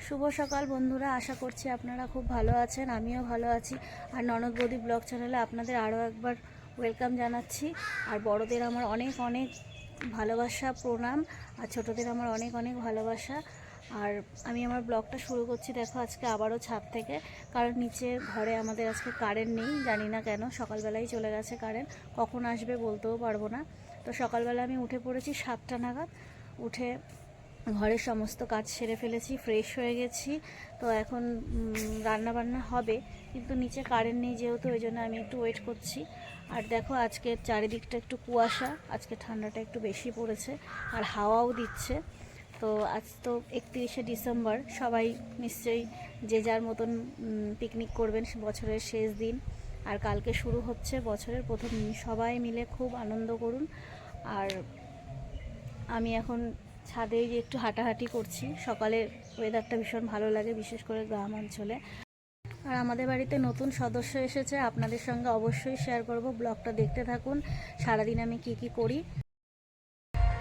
শুভ সকাল বন্ধুরা, আশা করছি আপনারা খুব ভালো আছেন, আমিও ভালো আছি। আর ননদ বৌদি ব্লগ চ্যানেলে আপনাদের আরও একবার ওয়েলকাম জানাচ্ছি। আর বড়দের আমার অনেক অনেক ভালোবাসা, প্রণাম, আর ছোটদের আমার অনেক অনেক ভালোবাসা। আর আমি আমার ব্লগটা শুরু করছি, দেখো আজকে আবারও ছাদ থেকে। কারণ নিচে ঘরে আমাদের আজকে কারেন্ট নেই, জানি না কেন, সকালবেলাই চলে গেছে কারেন্ট। কখন আসবে বলতেও পারব না। তো সকালবেলা আমি উঠে পড়েছি সাতটা নাগাদ। উঠে ঘরের সমস্ত কাজ সেরে ফেলেছি ফ্রেশ হয়ে গেছি। তো এখন রান্না বান্না হবে, কিন্তু নিচে কারেন্ট নেই যেহেতু, ওই জন্য আমি একটু ওয়েট করছি। আর দেখো, আজকে চারিদিকটা একটু কুয়াশা, আজকে ঠান্ডাটা একটু বেশি পড়েছে, আর হাওয়াও দিচ্ছে। তো আজ তো একত্রিশে ডিসেম্বর, সবাই নিশ্চয়ই যে যার মতন পিকনিক করবেন বছরের শেষ দিন। আর কালকে শুরু হচ্ছে বছরের প্রথম সবাই মিলে খুব আনন্দ করুন। আর আমি এখন ছাদে এই যে একটু হাঁটাহাঁটি করছি। সকালের ওয়েদারটা ভীষণ ভালো লাগে, বিশেষ করে গ্রাম অঞ্চলে। আর আমাদের বাড়িতে নতুন সদস্য এসেছে, আপনাদের সঙ্গে অবশ্যই শেয়ার করব। ব্লগটা দেখতে থাকুন, সারাদিন আমি কি কি করি।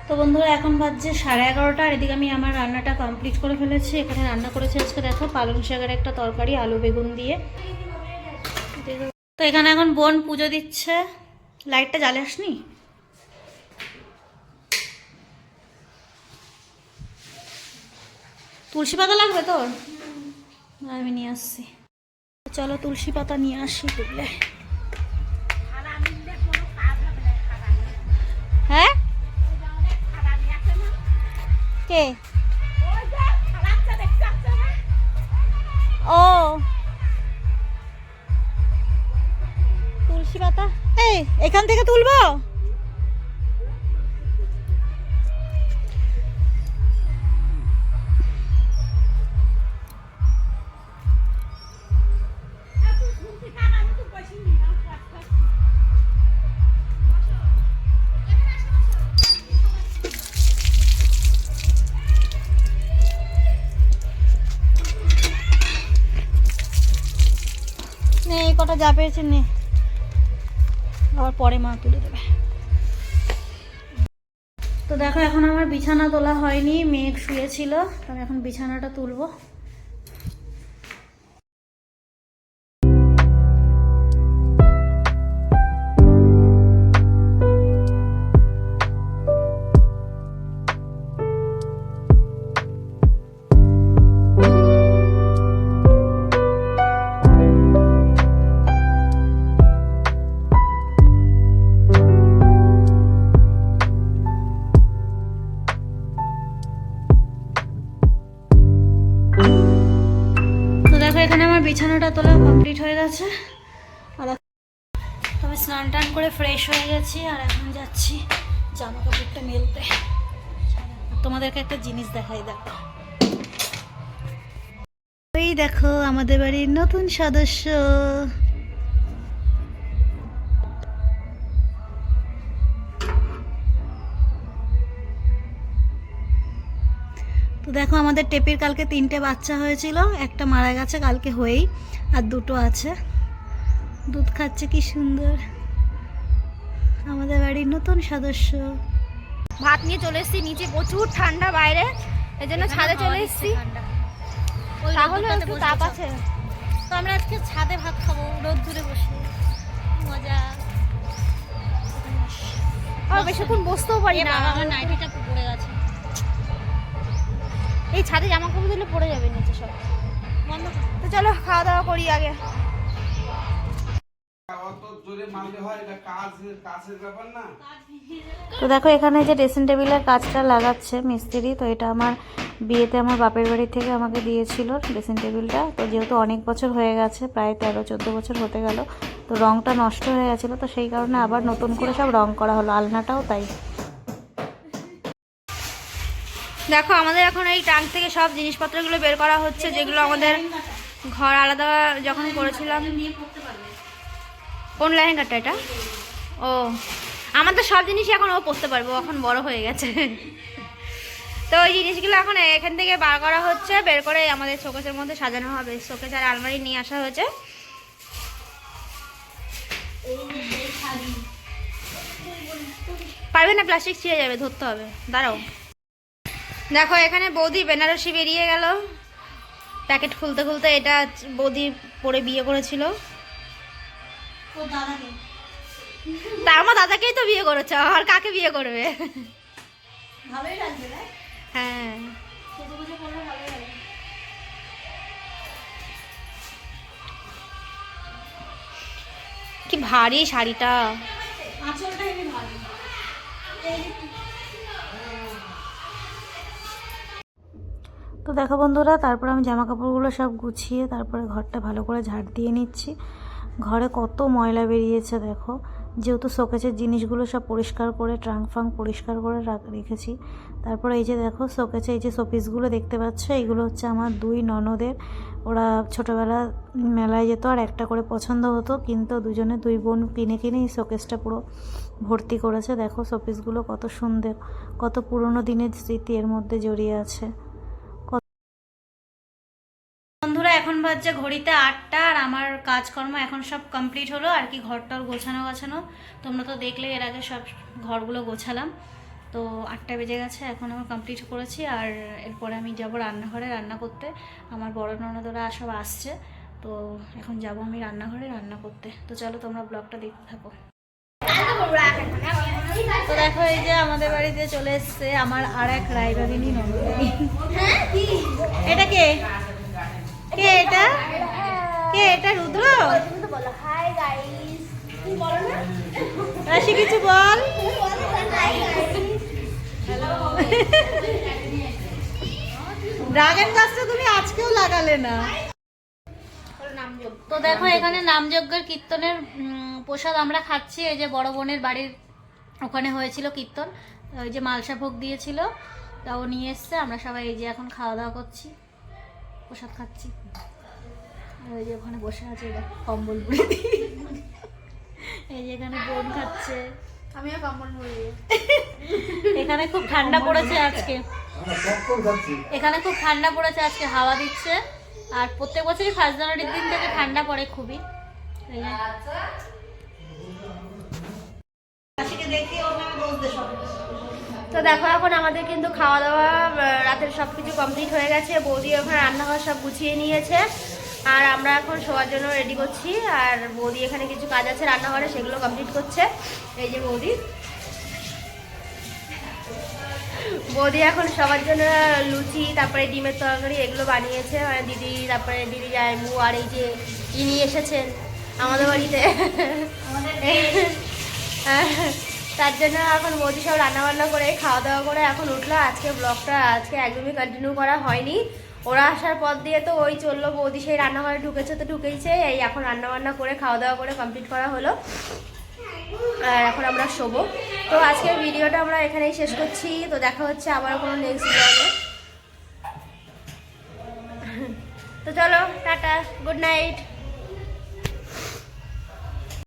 তো বন্ধুরা, এখন বাজছে সাড়ে এগারোটা, আর এদিকে আমি আমার রান্নাটা কমপ্লিট করে ফেলেছি। এখানে রান্না করেছি আজকে, দেখো, পালং শাকের একটা তরকারি, আলু বেগুন দিয়ে। তো এখানে এখন বোন পুজো দিচ্ছে। লাইটটা জ্বালে তুলসী পাতা লাগবে তোর? আমি নিয়ে আসছি। চলো তুলসী পাতা নিয়ে আসি তুললে হ্যাঁ? কে? ও। তুলসী পাতা? এই, এখান থেকে তুলবো? কটা যা পেয়েছে নে। আবার পরে মা তুলে দেবে। তো দেখো, এখন আমার বিছানা তোলা হয়নি, মেঘ শুয়েছিল। তাহলে এখন বিছানাটা তুলবো। বিছানাটা তোলা কমপ্লিট হয়ে গেছে। আর আমি স্নান টান করে ফ্রেশ হয়ে গেছি আর এখন যাচ্ছি জামা কাপড়টা মেলতে। তোমাদেরকে একটা জিনিস দেখাই, দেখো। ওই দেখো, আমাদের বাড়ির নতুন সদস্য। তো দেখো আমাদের টেপির কালকে তিনটে বাচ্চা হয়েছিল একটা মারা গেছে কালকে হয়েই আর দুটো আছে। দুধ খাচ্ছে কি সুন্দর। আমাদের বাড়ির নতুন সদস্য। ভাত নিয়ে চলে এসেছি নিচে প্রচুর ঠান্ডা বাইরে এই জন্য ছাদে চলে এসেছি। তাহলে একটু তাপ আছে। তো আমরা আজকে ছাদে ভাত খাব রোদ দূরে বসে। মজা। বেশিক্ষণ বসতেও পারি না। আমার নাইটিটা পড়ে গেছে। এই ছাদে জামা কাপড় দিলে পড়ে যাবে নিচে সব। তো চলো খাওয়া দাওয়া করি আগে। তো দেখো, এখানে যে ড্রেসিং টেবিলের কাজটা লাগাচ্ছে মিস্ত্রি, তো এটা আমার বিয়েতে আমার বাপের বাড়ি থেকে আমাকে দিয়েছিল ড্রেসিং টেবিলটা তো যেহেতু অনেক বছর হয়ে গেছে, প্রায় তেরো, চোদ্দ বছর হতে গেল, তো রংটা নষ্ট হয়ে গেছিল, তো সেই কারণে আবার নতুন করে সব রং করা হলো। আলনাটাও তাই। দেখো, আমাদের এখন এই ট্যাঙ্ক থেকে সব জিনিসপত্রগুলো বের করা হচ্ছে, যেগুলো আমাদের ঘর আলাদা যখন করেছিলাম। কোন লেহেঙ্গাটা এটা? ও আমাদের সব জিনিসই এখন ও পরতে পারব এখন বড় হয়ে গেছে। তো ওই জিনিসগুলো এখন এখান থেকে বার করা হচ্ছে, বের করে আমাদের শোকেসের মধ্যে সাজানো হবে। শোকেস আর আলমারি নিয়ে আসা হয়েছে। পারবে না প্লাস্টিক ছিঁড়ে যাবে, ধরতে হবে। দাঁড়াও। দেখো এখানে বৌদি বেনারসি বেরিয়ে গেল। প্যাকেট খুলতে খুলতে এটা বৌদি পরে বিয়ে করেছিল। তার আমার দাদাকেই তো বিয়ে করেছে আর কাকে বিয়ে করবে? হ্যাঁ। কি ভারী শাড়িটা। আঁচলটা তো দেখো বন্ধুরা, তারপর আমি জামা কাপড়গুলো সব গুছিয়ে তারপরে ঘরটা ভালো করে ঝাড় দিয়ে নিচ্ছি। ঘরে কত ময়লা বেরিয়েছে দেখো। যেহেতু শোকেসের জিনিসগুলো সব পরিষ্কার করে, ট্রাঙ্ক ফাঙ্ক পরিষ্কার করে রাখ- রেখেছি। তারপরে এই যে দেখো শোকেসে এই যে শোপিসগুলো দেখতে পাচ্ছ, এইগুলো হচ্ছে আমার দুই ননদের। ওরা ছোটোবেলা মেলায় যেত আর একটা করে পছন্দ হতো, কিন্তু দুজনে দুই বোন কিনে কিনে এই শোকেসটা পুরো ভর্তি করেছে। দেখো শোপিসগুলো কত সুন্দর, কত পুরনো দিনের স্মৃতি এর মধ্যে জড়িয়ে আছে। এখন বাজছে ঘড়িতে আটটা আর আমার কাজকর্ম এখন সব কমপ্লিট হলো আর কি ঘরটার গোছানো গোছানো। তোমরা তো দেখলে এর আগে সব ঘরগুলো গোছালাম। তো আটটা বেজে গেছে এখন আমার কমপ্লিট করেছি। আর এরপরে আমি যাব রান্নাঘরে রান্না করতে। আমার বড় ননদরা সব আসছে তো এখন যাব আমি রান্নাঘরে রান্না করতে। তো চলো তোমরা ব্লগটা দেখতে থাকো। তো দেখো এই যে আমাদের বাড়িতে চলে এসছে আমার আর এক রায়বাগিনী নন্দনী এটা কে? কে এটা কে এটা রুদ্র হাই গাইস তুমি বলো না রাশি, কিছু বল। ড্রাগন গাছটা তুমি আজকেও লাগালে না। তো দেখো, এখানে নামযজ্ঞের কীর্তনের প্রসাদ আমরা খাচ্ছি। এই যে বড় বোনের বাড়ির ওখানে হয়েছিল কীর্তন, ওই যে মালসা ভোগ দিয়েছিল, তা ও নিয়ে এসছে। আমরা সবাই এই যে এখন খাওয়া দাওয়া করছি, প্রসাদ খাচ্ছি। ওই যে ওখানে বসে আছে কম্বল দিয়ে। এই যে এখানে বোন খাচ্ছে। আমিও কম্বল মুড়ি। এখানে খুব ঠান্ডা পড়েছে আজকে। এখানে খুব ঠান্ডা পড়েছে আজকে হাওয়া দিচ্ছে। আর প্রত্যেক বছরই ফার্স্ট জানুয়ারির দিন থেকে ঠান্ডা পড়ে খুবই। তো দেখো এখন আমাদের কিন্তু খাওয়া দাওয়া রাতের সব কিছু কমপ্লিট হয়ে গেছে। বৌদি ওখানে রান্নাঘর সব গুছিয়ে নিয়েছে। আর আমরা এখন শোয়ার জন্য রেডি করছি। আর বৌদি এখানে কিছু কাজ আছে রান্নাঘরে সেগুলো কমপ্লিট করছে। এই যে বৌদি। বৌদি এখন সবার জন্য লুচি তারপরে ডিমের তরকারি এগুলো বানিয়েছে। মানে দিদি তারপরে দিদি জায়মু আর এই যে ইনি এসেছেন আমাদের বাড়িতে। তার জন্য এখন বৌদি সব রান্নাবান্না করে খাওয়া দাওয়া করে এখন উঠল। আজকে ব্লগটা আজকে একদমই কন্টিনিউ করা হয়নি। ওরা আসার পর দিয়ে তো ওই চলল, বৌদি সেই রান্নাঘরে ঢুকেছে তো ঢুকেইছে, এই এখন রান্না বান্না করে খাওয়া দাওয়া করে কমপ্লিট করা হলো। আর এখন আমরা শোবো। তো আজকের ভিডিওটা আমরা এখানেই শেষ করছি। তো দেখা হচ্ছে আবার কোনো নেক্সট ব্লগে তো চলো, টাটা গুড নাইট